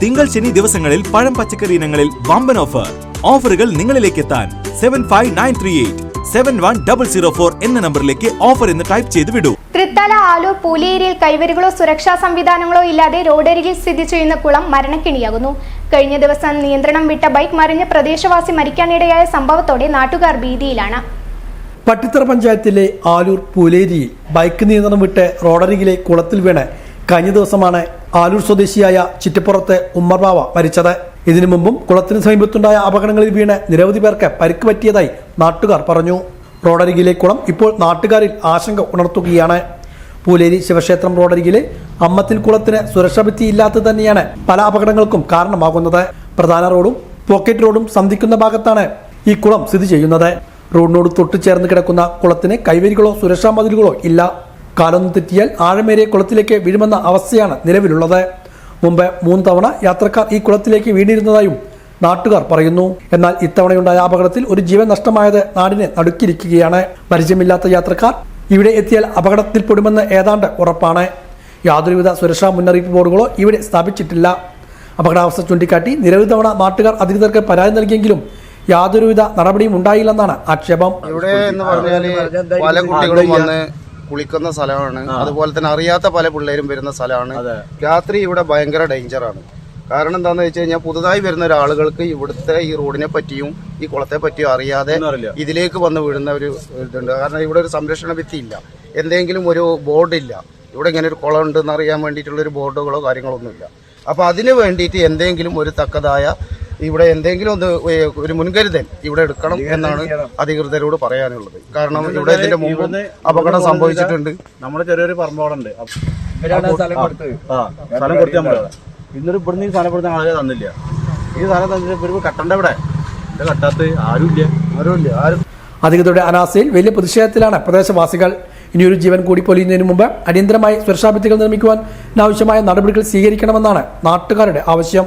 തിങ്കൾ ശനി ദിവസങ്ങളിൽ പഴം പച്ചക്കറി ഇനങ്ങളിൽ വമ്പൻ ഓഫർ ഓഫറുകൾ നിങ്ങളിലേക്ക് എത്താൻ seven five nine three eight seven one double zero four എന്ന നമ്പറിലേക്ക് ഓഫർ എന്ന് ടൈപ്പ് ചെയ്ത് വിടൂ. തൃത്തല ആലൂർ പൂലിയേരിയിൽ കൈവരികളോ സുരക്ഷാ സംവിധാനങ്ങളോ ഇല്ലാതെ റോഡരികിൽ സ്ഥിതി ചെയ്യുന്ന കുളം മരണക്കിണിയാകുന്നു. കഴിഞ്ഞ ദിവസം നിയന്ത്രണം വിട്ട ബൈക്ക് മറിഞ്ഞ് പ്രദേശവാസി മരിക്കാനിടയായ സംഭവത്തോടെ നാട്ടുകാർ ഭീതിയിലാണ്. പട്ടിത്തറ പഞ്ചായത്തിലെ ആലൂർ പൂലേരിയിൽ ബൈക്ക് നിയന്ത്രണം വിട്ട് റോഡരികിലെ കുളത്തിൽ വീണ് കഴിഞ്ഞ ദിവസമാണ് ആലൂർ സ്വദേശിയായ ചിറ്റപ്പുറത്ത് ഉമ്മർബാവ മരിച്ചത്. ഇതിനു മുമ്പും കുളത്തിന് സമീപത്തുണ്ടായ അപകടങ്ങളിൽ വീണ് നിരവധി പേർക്ക് പരിക്ക് പറ്റിയതായി നാട്ടുകാർ പറഞ്ഞു. റോഡരികിലെ കുളം ഇപ്പോൾ നാട്ടുകാരിൽ ആശങ്ക ഉണർത്തുകയാണ്. പൂലേരി ശിവക്ഷേത്രം റോഡരികിലെ അമ്മത്തിൽ കുളത്തിന് സുരക്ഷാ ഭിത്തി ഇല്ലാത്തത് തന്നെയാണ് പല അപകടങ്ങൾക്കും കാരണമാകുന്നത്. പ്രധാന റോഡും പോക്കറ്റ് റോഡും സന്ധിക്കുന്ന ഭാഗത്താണ് ഈ കുളം സ്ഥിതി ചെയ്യുന്നത്. റോഡിനോട് തൊട്ടു ചേർന്ന് കിടക്കുന്ന കുളത്തിന് കൈവരികളോ സുരക്ഷാ മതിലുകളോ ഇല്ല. കാലൊന്നും തെറ്റിയാൽ ആഴമേറിയ കുളത്തിലേക്ക് വീഴുമെന്ന അവസ്ഥയാണ് നിലവിലുള്ളത്. മുമ്പ് മൂന്ന് തവണ യാത്രക്കാർ ഈ കുളത്തിലേക്ക് വീണിരുന്നതായും നാട്ടുകാർ പറയുന്നു. എന്നാൽ ഇത്തവണയുണ്ടായ അപകടത്തിൽ ഒരു ജീവൻ നഷ്ടമായത് നാടിനെ നടുക്കിയിരിക്കുകയാണ്. പരിചയമില്ലാത്ത യാത്രക്കാർ ഇവിടെ എത്തിയാൽ അപകടത്തിൽപ്പെടുമെന്ന് ഏതാണ്ട് ഉറപ്പാണ്. യാതൊരുവിധ സുരക്ഷാ മുന്നറിയിപ്പ് ബോർഡുകളോ ഇവിടെ സ്ഥാപിച്ചിട്ടില്ല. അപകടാവസ്ഥ ചൂണ്ടിക്കാട്ടി നിരവധി തവണ നാട്ടുകാർ അധികൃതർക്ക് പരാതി നൽകിയെങ്കിലും യാതൊരുവിധ നടപടിയും ഉണ്ടായില്ലെന്നാണ് ആക്ഷേപം. ഇവിടെ എന്ന് പറഞ്ഞാൽ പല കുട്ടികളും വന്ന് കുളിക്കുന്ന സ്ഥലമാണ്. അതുപോലെ തന്നെ അറിയാത്ത പല പിള്ളേരും വരുന്ന സ്ഥലമാണ്. രാത്രി ഇവിടെ ഭയങ്കര ഡേഞ്ചറാണ് കാരണം എന്താണെന്ന് വെച്ച് കഴിഞ്ഞാൽ പുതുതായി വരുന്ന ഒരാളുകൾക്ക് ഇവിടുത്തെ ഈ റോഡിനെ പറ്റിയും ഈ കുളത്തെ പറ്റിയും അറിയാതെ ഇതിലേക്ക് വന്ന് വീഴുന്ന ഒരു ഇതുണ്ട്. കാരണം ഇവിടെ ഒരു സംരക്ഷണ ഭിത്തി ഇല്ല. എന്തെങ്കിലും ഒരു ബോർഡ് ഇല്ല. ഇവിടെ ഇങ്ങനെ ഒരു കുളം ഉണ്ടെന്ന് അറിയാൻ വേണ്ടിയിട്ടുള്ള ഒരു ബോർഡുകളോ കാര്യങ്ങളോ ഒന്നുമില്ല. അപ്പൊ അതിന് വേണ്ടിയിട്ട് എന്തെങ്കിലും ഒരു തക്കതായ ഇവിടെ എന്തെങ്കിലും ഒന്ന് ഒരു മുൻകരുതൽ ഇവിടെ എടുക്കണം എന്നാണ് അധികൃതരോട് പറയാനുള്ളത്. കാരണം ഇവിടെ ഇതിന്റെ മുമ്പ് അപകടം സംഭവിച്ചിട്ടുണ്ട്. നമ്മുടെ ചെറിയൊരു പറമ്പോടുണ്ട്. സ്ഥലം കൊടുത്തു. നമ്മൾ ഇന്നൊരു ഇവിടുന്ന് ഈ സ്ഥലം കൊടുത്ത ആളുകളെ തന്നില്ല. ഈ സ്ഥലം തന്നിട്ട് ഇവർ കട്ടണ്ട ഇവിടെ. കട്ടാത്ത ആരുമില്ല. ആരുമില്ല. ആരും അധികൃതരുടെ അനാസയിൽ വലിയ പ്രതിഷേധത്തിലാണ് പ്രദേശവാസികൾ. ഇനിയൊരു ജീവൻ കൂടി പൊലിയുന്നതിന് മുമ്പ് അടിയന്തരമായി സുരക്ഷാ ഭിത്തികൾ നിർമ്മിക്കുവാൻ ആവശ്യമായ നടപടികൾ സ്വീകരിക്കണമെന്നാണ് നാട്ടുകാരുടെ ആവശ്യം.